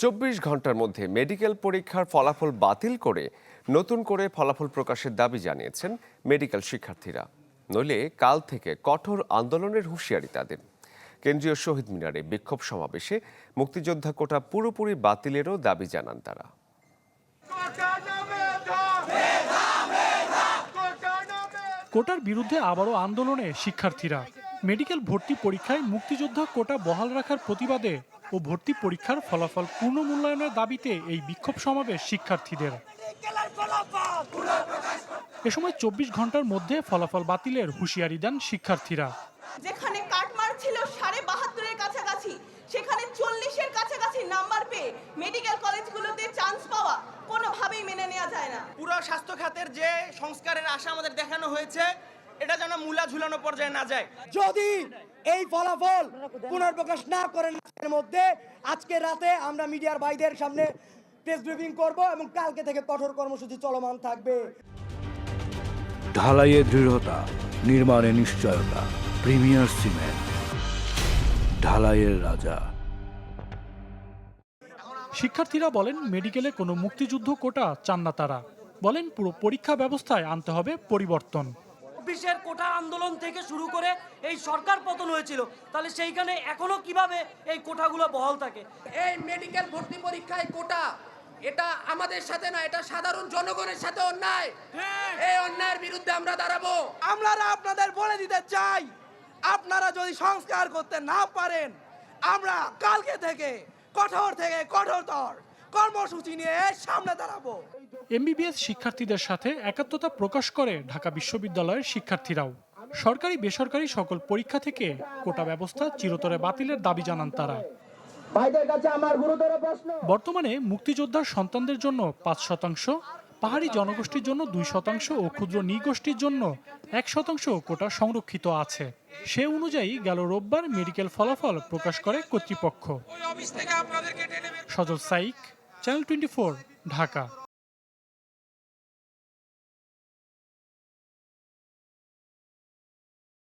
চব্বিশ ঘণ্টার মধ্যে মেডিকেল পরীক্ষার ফলাফল বাতিল করে নতুন করে ফলাফল প্রকাশের দাবি জানিয়েছেন মেডিকেল শিক্ষার্থীরা। নইলে কাল থেকে কঠোর আন্দোলনের হুঁশিয়ারি তাদের। কেন্দ্রীয় শহীদ মিনারে বিক্ষোভ সমাবেশে মুক্তিযোদ্ধা কোটা পুরোপুরি বাতিলেরও দাবি জানান তারা। কোটার বিরুদ্ধে আবারও আন্দোলনে শিক্ষার্থীরা মেডিকেল ভর্তি পরীক্ষায় মুক্তিযোদ্ধা কোটা বহাল রাখার প্রতিবাদে ও ভর্তি পরীক্ষার ফলাফল পূর্ণ মূল্যায়নের দাবিতে এই বিক্ষোভ সমাবেশ শিক্ষার্থীদের। এ সময় চব্বিশ ঘণ্টার মধ্যে ফলাফল বাতিলের হুঁশিয়ারি দেন শিক্ষার্থীরা। যেখানে কাটমার ছিল সাড়ে বাহাত্তরের কাছাকাছি সেখানে চল্লিশের কাছাকাছি নাম্বার পেয়ে মেডিকেল কলেজগুলোতে চান্স পাওয়া কোনোভাবেই মেনে নেওয়া যায় না। পুরো স্বাস্থ্য খাতের যে সংস্কারের আশা আমাদের দেখানো হয়েছে এটা যেন মূলা ঝুলানো পর্যায়ে না যায়। যদি এই ফলাফল পুনর্প্রকাশ না করেন এর মধ্যে আজকে রাতে আমরা মিডিয়ার ভাইদের সামনে প্রেস ব্রিফিং করব এবং কালকে থেকে কঠোর কর্মসূচি চলমান থাকবে। ঢালাইয়ে দৃঢ়তা নির্মাণে নিশ্চয়তা প্রিমিয়ার সিমেন্ট ঢালাইয়ের রাজা। শিক্ষার্থীরা বলেন মেডিকেলে কোনো মুক্তিযুদ্ধ কোটা চান না তারা। বলেন পুরো পরীক্ষা ব্যবস্থায় আনতে হবে পরিবর্তন। চব্বিশের কোটা আন্দোলন থেকে শুরু করে এই সরকার পতন হয়েছিল। তাহলে সেইখানে এখনও কীভাবে এই কোটাগুলো বহাল থাকে? এই মেডিকেল ভর্তি পরীক্ষায় কোটা এটা আমাদের সাথে না এটা সাধারণ জনগণের সাথে অন্যায়। এই অন্যায়ের বিরুদ্ধে আমরা দাঁড়াবো। আমরা আপনাদের বলে দিতে চাই আপনারা যদি সংস্কার করতে না পারেন আমরা কালকে থেকে কঠোর থেকে কঠোরতর কর্মসূচি নিয়ে সামনে দাঁড়াবো। এমবিবিএস শিক্ষার্থীদের সাথে একাত্মতা প্রকাশ করে ঢাকা বিশ্ববিদ্যালয়ের শিক্ষার্থীরাও। সরকারি বেসরকারি সকল পরীক্ষা থেকে কোটা ব্যবস্থা চিরতরে বাতিলের দাবি জানান তারা। ভাইদের কাছে আমার গুরুতর প্রশ্ন। বর্তমানে মুক্তিযোদ্ধার সন্তানদের জন্য পাঁচ শতাংশ পাহাড়ি জনগোষ্ঠীর জন্য দুই শতাংশ ও ক্ষুদ্র নৃগোষ্ঠীর জন্য এক শতাংশ কোটা সংরক্ষিত আছে। সে অনুযায়ী গেল রোববার মেডিকেল ফলাফল প্রকাশ করে কর্তৃপক্ষ। Sajal Saik channel twenty Dhaka.